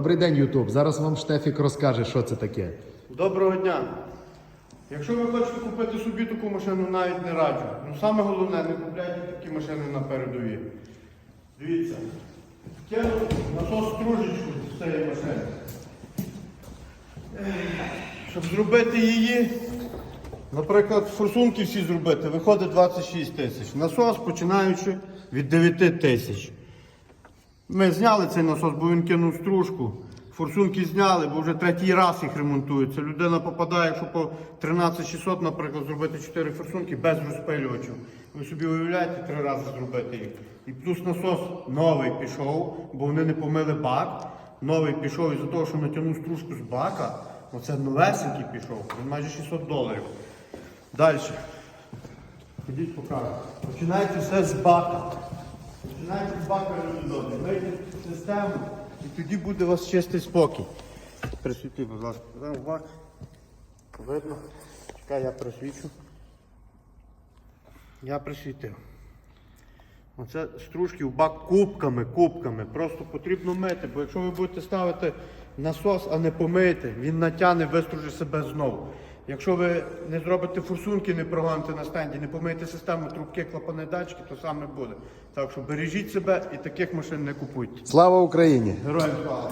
Добрий день, Ютуб. Зараз вам Штефік розкаже, що це таке. Доброго дня. Якщо ви хочете купити собі таку машину, навіть не раджу. Ну саме головне, не купляйте такі машини на передовій. Дивіться. Вкинув насос стружечку з цієї машини. Щоб зробити її, наприклад, форсунки всі зробити, виходить 26 тисяч. Насос починаючи від 9 тисяч. Ми зняли цей насос, бо він кинув стружку. Форсунки зняли, бо вже третій раз їх ремонтують. Це людина попадає, якщо по 13600, наприклад, зробити 4 форсунки без розпилювачів. Ви собі уявляєте три рази зробити їх. І плюс насос новий пішов, бо вони не помили бак. Новий пішов із-за того, що натягнув стружку з бака. Оце новесенький пішов. Він майже 600 доларів. Далі. Ходіть покажу. Починається все з бака. Починайте з бака добрі. Систему і тоді буде у вас чистий спокій. Присвіти, будь ласка, в бак. Видно. Чекай, я присвічу. Я присвітив. Оце стружки в бак кубками, кубками. Просто потрібно мити, бо якщо ви будете ставити насос, а не помити, він натягне, вистружить себе знову. Якщо ви не зробите форсунки, не прогоните на стенді, не помиєте систему трубки, клапани, датчики, то саме буде. Так що бережіть себе і таких машин не купуйте. Слава Україні! Героям слава!